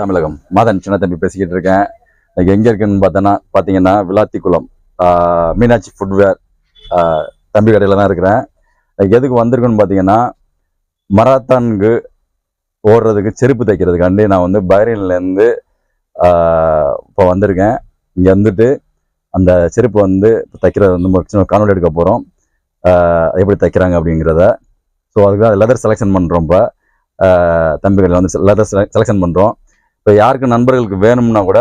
தமிழகம். மதன் சின்ன தம்பி பேசிக்கிட்டு இருக்கேன். இன்னைக்கு எங்கே இருக்குன்னு பார்த்தோன்னா பார்த்தீங்கன்னா விளாத்திக்குளம் மீனாட்சி ஃபுட்வேர் தம்பி கடையில் தான் இருக்கிறேன். எதுக்கு வந்திருக்குன்னு பார்த்தீங்கன்னா மராத்தான்கு ஓடுறதுக்கு செருப்பு தைக்கிறதுக்காண்டி நான் வந்து பஹ்ரைன்லேருந்து இப்போ வந்திருக்கேன். இங்கே வந்துட்டு அந்த செருப்பு வந்து தைக்கிறது வந்து சின்ன காணொலி எடுக்க போகிறோம் எப்படி தைக்கிறாங்க அப்படிங்கிறத. ஸோ அதுக்கு தான் லெதர் செலெக்ஷன் பண்ணுறோம் இப்போ. தம்பிகள் வந்து லெதர் செலெக்ஷன் பண்ணுறோம் இப்போ யாருக்கு நண்பர்களுக்கு வேணும்னா கூட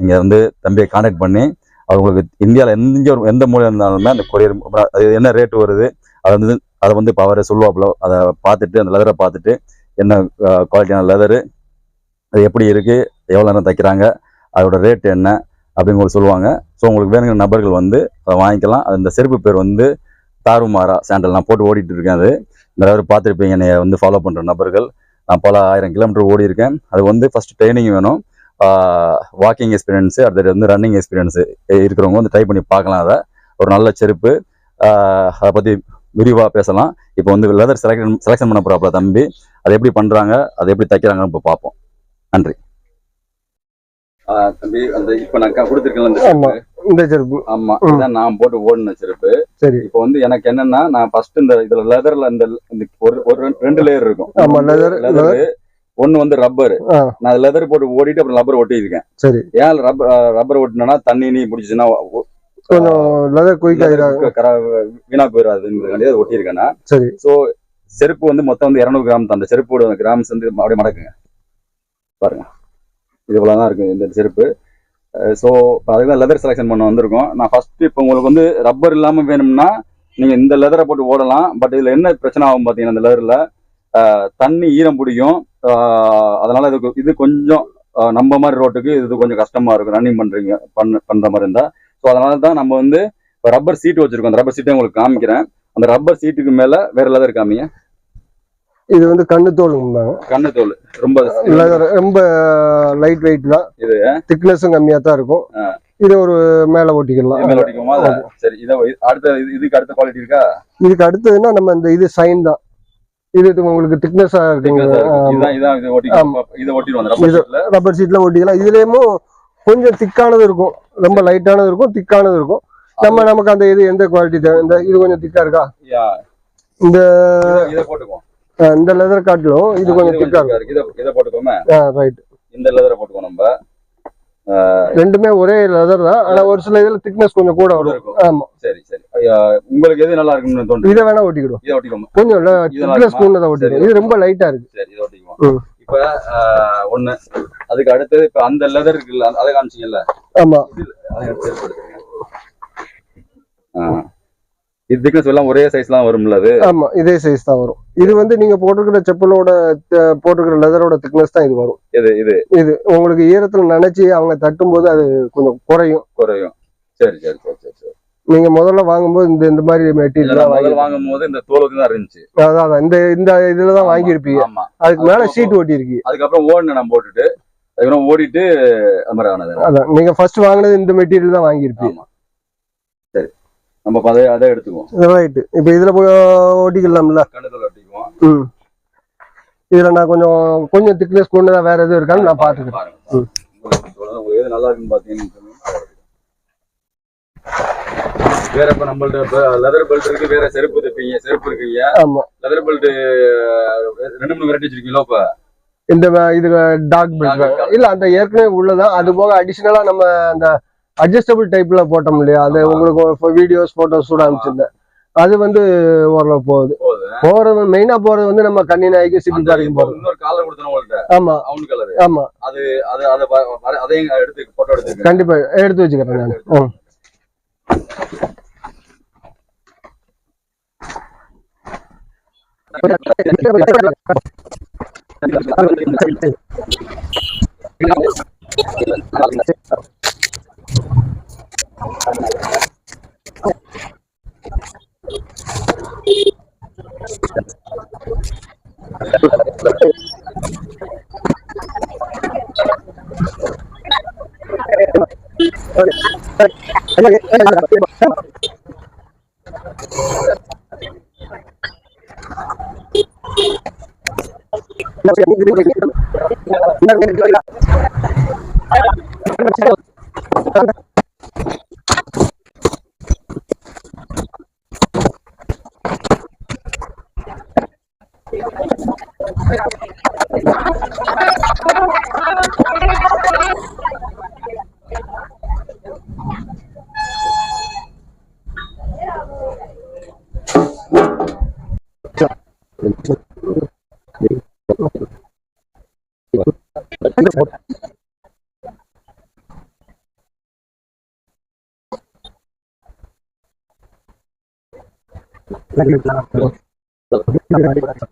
நீங்கள் வந்து தம்பியை காண்டாக்ட் பண்ணி அவங்களுக்கு இந்தியாவில் எந்த ஒரு எந்த மூலையில் இருந்தாலுமே அந்த கொரியர் அது என்ன ரேட்டு வருது அதை வந்து அதை வந்து இப்போ அவரை சொல்லுவாப்புல அதை பார்த்துட்டு அந்த லெதரை பார்த்துட்டு என்ன குவாலிட்டியான லெதரு அது எப்படி இருக்குது எவ்வளோ நேரம் தைக்கிறாங்க அதோட ரேட் என்ன அப்படிங்கிற சொல்லுவாங்க. ஸோ உங்களுக்கு வேணுங்கிற நபர்கள் வந்து அதை வாங்கிக்கலாம். அது இந்த செருப்பு பேர் வந்து தாருமாரா சாண்டல் நான் போட்டு ஓடிட்டு இருக்கேன் அது. நிறைய பேர் பார்த்துருப்பீங்க என்னை வந்து ஃபாலோ பண்ணுற நபர்கள். நான் பல ஆயிரம் கிலோமீட்டர் ஓடி இருக்கேன் அது வந்து ஃபர்ஸ்ட் ட்ரைனிங் வேணும். வாக்கிங் எக்ஸ்பீரியன்ஸு அடுத்தது வந்து ரன்னிங் எக்ஸ்பீரியன்ஸு இருக்கிறவங்க வந்து ட்ரை பண்ணி பார்க்கலாம் அதை. ஒரு நல்ல செருப்பு. ஆஹ் அதை பற்றி விரிவாக பேசலாம். இப்போ வந்து லெதர் செலக்ஷன் செலெக்ஷன் பண்ண போகிறாப்புல தம்பி. அதை எப்படி பண்ணுறாங்க அதை எப்படி தைக்கிறாங்கன்னு இப்போ பார்ப்போம். நன்றி. தம்பி அந்த இப்போ நான் கொடுத்துருக்கேன் இந்த செருப்பு. ஆமா. இதான் நான் போட்டு ஓடின செருப்பு. சரி. இப்போ வந்து எனக்கு என்னன்னா நான் ஃபர்ஸ்ட் இந்த இதுல லெதர்ல இந்த இந்த ஒரு ஒரு ரெண்டு- லேயர் இருக்கும். ஆமா, leather- லெதர் ஒன்னு வந்து ரப்பர். நான் லெதர் போட்டு ஓடிட்டு அப்புறம் ரப்பர் ஒட்டியிருக்கேன். சரி. ஏன் ரப்பர் ரப்பர் ஒட்டினா தண்ணி நீ பிடிச்சுன்னா கொஞ்சம் லெதர் குயிக் வீணா போயிடாதுங்கிறதுக்காண்டி அதை ஒட்டியிருக்கேன்னா. சரி. ஸோ செருப்பு வந்து மொத்தம் வந்து இரநூறு கிராம் தான். அந்த செருப்போட கிராம்ஸ் வந்து அப்படியே மடக்குங்க. பாருங்க. இது இவ்வளோதான் இருக்கு இந்த செருப்பு. ஸோ அதுக்கு தான் லெதர் செலெக்ஷன் பண்ண வந்திருக்கோம். நான் ஃபஸ்ட்டு இப்போ உங்களுக்கு வந்து ரப்பர் இல்லாமல் வேணும்னா நீங்கள் இந்த லெதரை போட்டு ஓடலாம். பட் இதில் என்ன பிரச்சனை ஆகும் பார்த்தீங்கன்னா இந்த லெதரில் தண்ணி ஈரம் பிடிக்கும். அதனால் இதுக்கு இது இது கொஞ்சம் நம்ம மாதிரி ரோட்டுக்கு இது கொஞ்சம் கஷ்டமாக இருக்கும். ரன்னிங் பண்ணுறீங்க பண்ண பண்ணுற மாதிரி இருந்தால் ஸோ அதனால தான் நம்ம வந்து ரப்பர் சீட்டு வச்சுருக்கோம். அந்த ரப்பர் சீட்டை உங்களுக்கு காமிக்கிறேன். அந்த ரப்பர் சீட்டுக்கு மேலே வேறு லெதர் காமிங்க. இது வந்து கண்ணு தோலுங்க கண்ணு தோல். ரொம்ப ரொம்ப லைட் வெயிட் தான். இது? திக்னஸும் கம்மியா தான் இருக்கும். இது ஒரு மேல ஓட்டிக்கலாம். மேல ஒட்டிக்குமா அத? சரி இதை அடுத்த இது- இதுக்கு அடுத்த குவாலிட்டி இருக்கா? இதுக்கு அடுத்ததுன்னா நம்ம இந்த இது சைன் தான். இது உங்களுக்கு திக்னஸா இருக்குங்க. ரப்பர் சீட்ல ஓட்டிக்கலாம். இதுலயும் கொஞ்சம் திக்கானது இருக்கும். ரொம்ப லைட்டானது இருக்கும் திக்கானது இருக்கும். நம்ம நமக்கு அந்த இது எந்த குவாலிட்டி தேவை? இந்த இது கொஞ்சம் திக்கா இருக்கா? இந்த இதை- போட்டுக்குவோம். இந்த லெதர் காட்டிலும் இது கொஞ்சம் திக்கா இருக்கு. இதை இதை போட்டுக்கோமே? ரைட் இந்த லெதரை போட்டுக்கோ நம்ம. ரெண்டுமே ஒரே லெதர் தான். ஆனா ஒரு சில இதுல திக்னஸ் கொஞ்சம் கூட வரும். ஆமா. சரி சரி. உங்களுக்கு எது நல்லா இருக்கும்னு தோணுது? இதை வேணா ஓட்டிக்கிடும் இதை ஒட்டிக்கோங்க கொஞ்சம் திக்னஸ் இருக்குமா? கூட தான் ஓட்டிடும் இது ரொம்ப லைட்டா இருக்கு. சரி இதை ஒட்டிக்குவோம். இப்ப ஒண்ணு. அதுக்கு அடுத்தது இப்ப அந்த லெதர் இருக்குல்ல அதை காமிச்சீங்கல்ல? ஆமா அதை எடுத்து எடுத்து எடுத்துருங்க. ஆஹ். இது திக்னஸ் எல்லாம் ஒரே சைஸ் தான் வரும்ல அது? ஆமா இதே சைஸ் தான் வரும். இது வந்து நீங்க போட்டிருக்கிற செப்பலோட போட்டிருக்கிற லெதரோட திக்னஸ் தான் இது வரும். இது இது. இது உங்களுக்கு ஈரத்துல நினைச்சு அவங்க தட்டும் போது அது கொஞ்சம் குறையும். குறையும். சரி சரி சரி சரி சரி. நீங்க முதல்ல வாங்கும்போது இந்த இந்த மாதிரி மெட்டீரியல் வாங்கும் போது இந்த தோலுக்கு தான் இருந்துச்சு. அதான். இந்த இந்த இதுல தான் வாங்கியிருப்பீங்க. ஆமா. அதுக்கு மேல ஷீட் ஓட்டியிருக்கீங்க அதுக்கப்புறம் ஓடுன நான் போட்டுட்டு அதுக்கப்புறம் ஓடிட்டு அது மாதிரி ஆனது. அதான். நீங்க ஃபர்ஸ்ட் வாங்கினது இந்த மெட்டீரியல் தான் வாங்கியிருப்பீங்க. சரி. நம்ம அதை அதை எடுத்துக்குவோம். ரைட்டு இப்போ இதுல போய் ஓட்டிக்கலாம்ல கண்ணத்துல ஒட்டிக்குவோம் இதுல நான் கொஞ்சம் கொஞ்சம் திக்னஸ் கொண்டு தான் வேற எதுவும் இருக்கான்னு நான் ம். உங்களுக்கு எது நல்லா இருக்குன்னு பாத்தீங்கன்னு சொல்லுங்க. வேற இப்ப நம்மள்ட்ட லெதர் பெல்ட் இருக்கு வேற செருப்பு தைப்பீங்க செருப்பு இருக்குங்க. ஆமா. லெதர் பெல்ட் ரெண்டு மூணு வெரைட்டி வச்சிருக்கீங்களா இப்ப? இந்த இது டாக் பெல்ட். இல்ல அந்த ஏற்கனவே உள்ளதான் அது போக அடிஷனலா நம்ம அந்த அட்ஜஸ்டபிள் டைப்ல போட்டோம் இல்லையா? அது உங்களுக்கு வீடியோஸ் போட்டோஸ் கூட அனுப்பிச்சிருந்தேன். அது வந்து ஓரளவு போகுது. போறது மெயினா போறது வந்து நம்ம கன்னி நாய்க்கு சிட்டி பாருக்கு போறோம் ஆமா. ஆமா. அது கண்டிப்பா எடுத்து வச்சுக்கிறேன் நான். Gracias. Gracias. Gracias.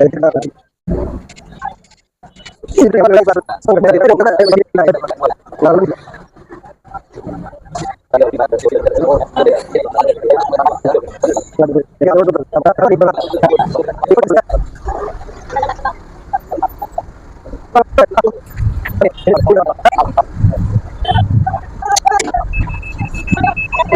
Kalau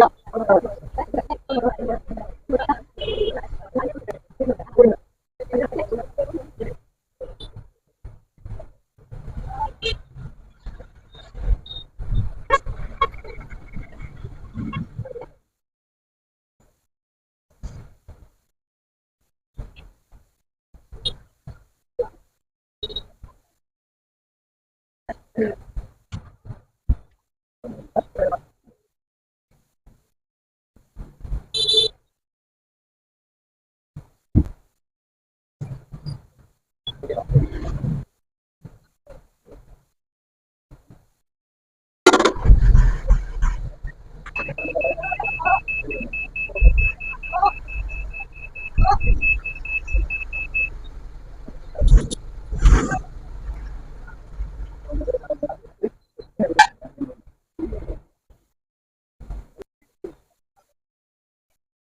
Yeah.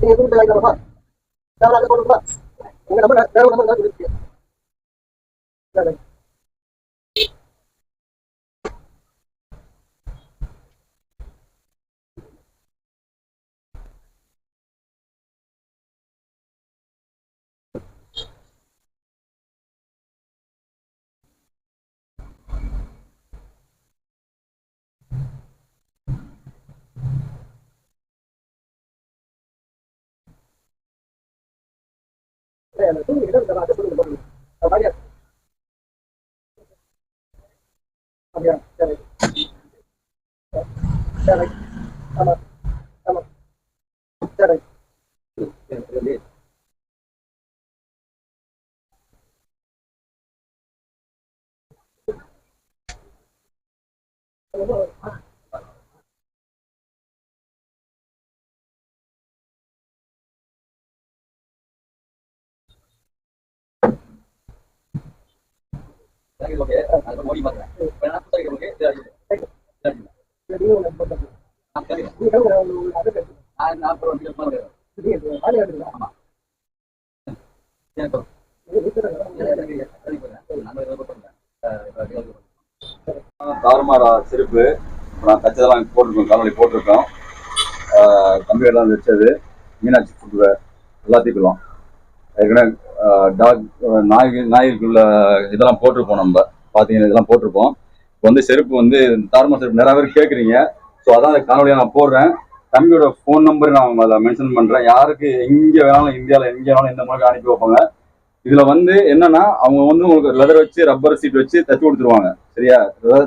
நீங்க எதுவும் தேவையில்லாமப்பா தேவையில்லாத போடுங்கப்பா உங்க நம்பர் வேற ஒரு இருக்கு ம். தாறுமாறா செருப்பு. நான் தச்சதெல்லாம் போட்டிருக்கோம் காலொலி போட்டிருக்கோம். ஆஹ் எல்லாம் வச்சது மீனாட்சி ஃபுட்வேர் எல்லாத்துக்கும் ஏற்கனவே டாக் நாய் நாய்க்குள்ள இதெல்லாம் போட்டிருப்போம் நம்ம. பார்த்தீங்கன்னா இதெல்லாம் போட்டிருப்போம். இப்போ வந்து செருப்பு வந்து தார்மல் செருப்பு நிறைய பேர் கேட்குறீங்க ஸோ அதான் அந்த காணொலியை நான் போடுறேன். தம்பியோட ஃபோன் நம்பர் நான் அதில் மென்ஷன் பண்ணுறேன் யாருக்கு எங்கே வேணாலும் இந்தியாவில் எங்கே வேணாலும் இந்த மாதிரி அனுப்பி வைப்பாங்க. இதில் வந்து என்னன்னா அவங்க வந்து உங்களுக்கு லெதர் வச்சு ரப்பர் சீட் வச்சு தச்சு கொடுத்துருவாங்க. சரியா?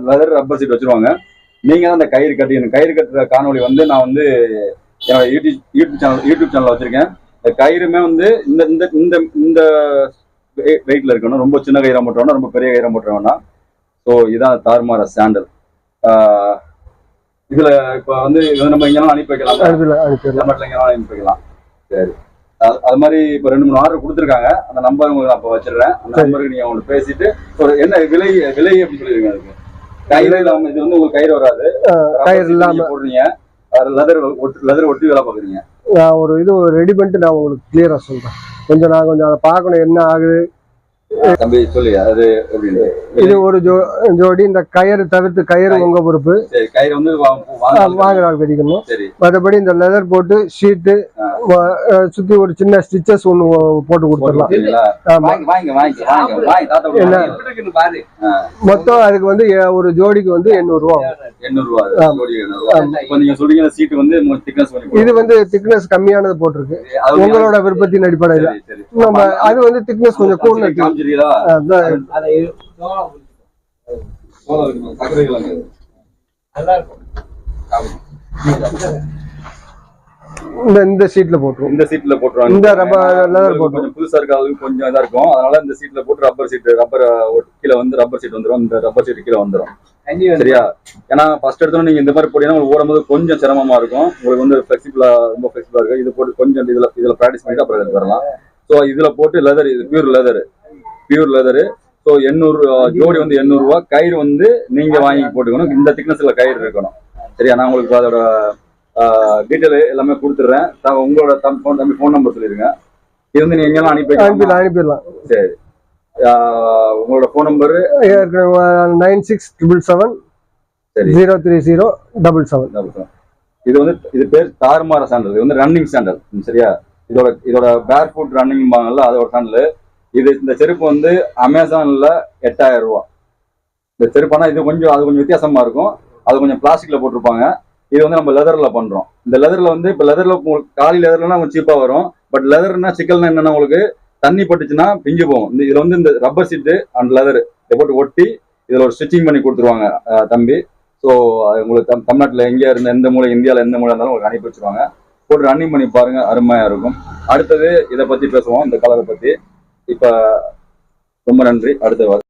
லெதர் ரப்பர் சீட் வச்சுருவாங்க. நீங்கள் தான் அந்த கயிறு கட்டிக்கணும். கயிறு கட்டுற காணொலி வந்து நான் வந்து என்னோட யூடியூப் யூடியூப் சேனல் யூடியூப் சேனலில் வச்சுருக்கேன். இந்த கயிறுமே வந்து இந்த இந்த இந்த இந்த வெயிட்ல இருக்கணும். ரொம்ப சின்ன கயிறா மட்டும் வேணாம் ரொம்ப பெரிய கயிறா மட்டும் வேணாம் ஸோ இதான் தார்மார சாண்டல் இதுல இப்ப வந்து இதை நம்ம எங்கெல்லாம் அனுப்பி வைக்கலாம். எங்கெல்லாம் அனுப்பி வைக்கலாம். சரி. அது- மாதிரி இப்போ ரெண்டு மூணு ஆர்டர் கொடுத்துருக்காங்க. அந்த நம்பர் உங்களுக்கு நான் இப்போ வச்சிடுறேன். அந்த. நம்பருக்கு நீங்க அவங்களுக்கு பேசிட்டு ஒரு என்ன விலை விலை எப்படி சொல்லிருங்க அதுக்கு? கயிறு இல்லாம இது வந்து உங்களுக்கு கயிறு வராது. கயிறு இல்லாம. போடுறீங்க. லெதர் ஒட்டு லெதர் ஒட்டி வேலை பாக்குறீங்க நான் ஒரு இது ரெடி பண்ணிட்டு நான் உங்களுக்கு கிளியரா சொல்றேன். கொஞ்சம் நான் கொஞ்சம் அதை பார்க்கணும் என்ன ஆகுது. இது ஒரு ஜோ ஜோடி இந்த கயிறு தவிர்த்து கயிறு உங்க பொறுப்பு. வாங்குறாங்க வெடிக்கணும் மற்றபடி இந்த லெதர் போட்டு ஷீட்டு சுத்தி ஒரு சின்ன ஸ்டிச்சஸ் ஒன்று போட்டு கொடுத்துடலாம். மொத்தம் அதுக்கு வந்து எ- ஒரு ஜோடிக்கு வந்து எண்ணூறு ரூபா இது வந்து திக்னஸ் கம்மியானது போட்டிருக்கு. உங்களோட விருப்பத்தின் அடிப்படையில். நம்ம அது வந்து திக்னஸ் கொஞ்சம் கூட சோளம் இருக்குமா? இந்த இந்த சீட்ல போட்டுருவோம். இந்த சீட்ல போட்டுருவாங்க. இந்த leather உங்களுக்கு போட்டுருவோம். கொஞ்சம் புதுசா இருக்காது கொஞ்சம் இதா இருக்கும். அதனால இந்த சீட்ல போட்டு ரப்பர் சீட் ரப்பர் கீழே வந்து ரப்பர் சீட் வந்துரும். இந்த ரப்பர் சீட் கீழே வந்துரும். சரியா? ஏன்னா ஃபர்ஸ்ட் எடுத்தோம் நீங்க இந்த மாதிரி போட்டீங்கன்னா உங்களுக்கு ஓடும்போது கொஞ்சம் சிரமமா இருக்கும். உங்களுக்கு வந்து ஃபிளெக்சிபிளா ரொம்ப ஃபிளெக்சிபிளா இருக்கும் இது போட்டு கொஞ்சம் இதுல இதுல ப்ராக்டிஸ் பண்ணிட்டு அப்புறம் வரலாம். ஸோ இதுல போட்டு லெதர் இது pure leather pure leather so எண்ணூறு ஜோடி வந்து எண்ணூறு ரூபா கயிறு வந்து நீங்க வாங்கி போட்டுக்கணும். இந்த திக்னஸ்ல கயிறு இருக்கணும். சரியா? நான் உங்களுக்கு அதோட டீட்டெயில் எல்லாமே கொடுத்துட்றேன். உங்களோட தம் phone- தம்பி ஃபோன் நம்பர் சொல்லிருங்க இது வந்து நீங்க எங்கெல்லாம் அனுப்பி? அனுப்பிடலாம் அனுப்பிடலாம். ஆஹ் உங்களோட phone number nine six triple seven சரி. Zero three zero double seven. இது வந்து இது பேர் தாறுமாற சாண்டல் இது வந்து ரன்னிங் சாண்டல் சரியா? இதோட இதோட பேர் ஃபுட் ரன்னிங் பாங்கல்ல அதோட சாண்டல் இது இந்த செருப்பு வந்து அமேசான்ல எட்டாயிரம் ரூபா. இந்த செருப்பானா இது கொஞ்சம் அது கொஞ்சம் வித்தியாசமா இருக்கும். அது கொஞ்சம் பிளாஸ்டிக்ல போட்டிருப்பாங்க. இது வந்து நம்ம லெதர்ல பண்றோம். இந்த லெதர்ல வந்து இப்ப லெதர்ல காலி லெதர்லாம் கொஞ்சம் சீப்பா வரும். பட் லெதர்னா சிக்கல்னா என்னன்னா உங்களுக்கு தண்ணி பட்டுச்சுன்னா பிஞ்சு போகும். இந்த இதுல வந்து இந்த ரப்பர் சீட்டு அண்ட் லெதர் இதை போட்டு ஒட்டி இதுல ஒரு ஸ்டிச்சிங் பண்ணி கொடுத்துருவாங்க தம்பி. ஸோ உங்களுக்கு தம் தமிழ்நாட்டில் எங்கே இருந்தால் எந்த மூலை இந்தியாவில் எந்த மூலை இருந்தாலும் உங்களுக்கு அனுப்பி வச்சிருவாங்க. போட்டு ரன்னிங் பண்ணி பாருங்க அருமையாக இருக்கும். அடுத்தது இதை பற்றி பேசுவோம் இந்த கலரை பற்றி இப்போ ரொம்ப நன்றி. அடுத்த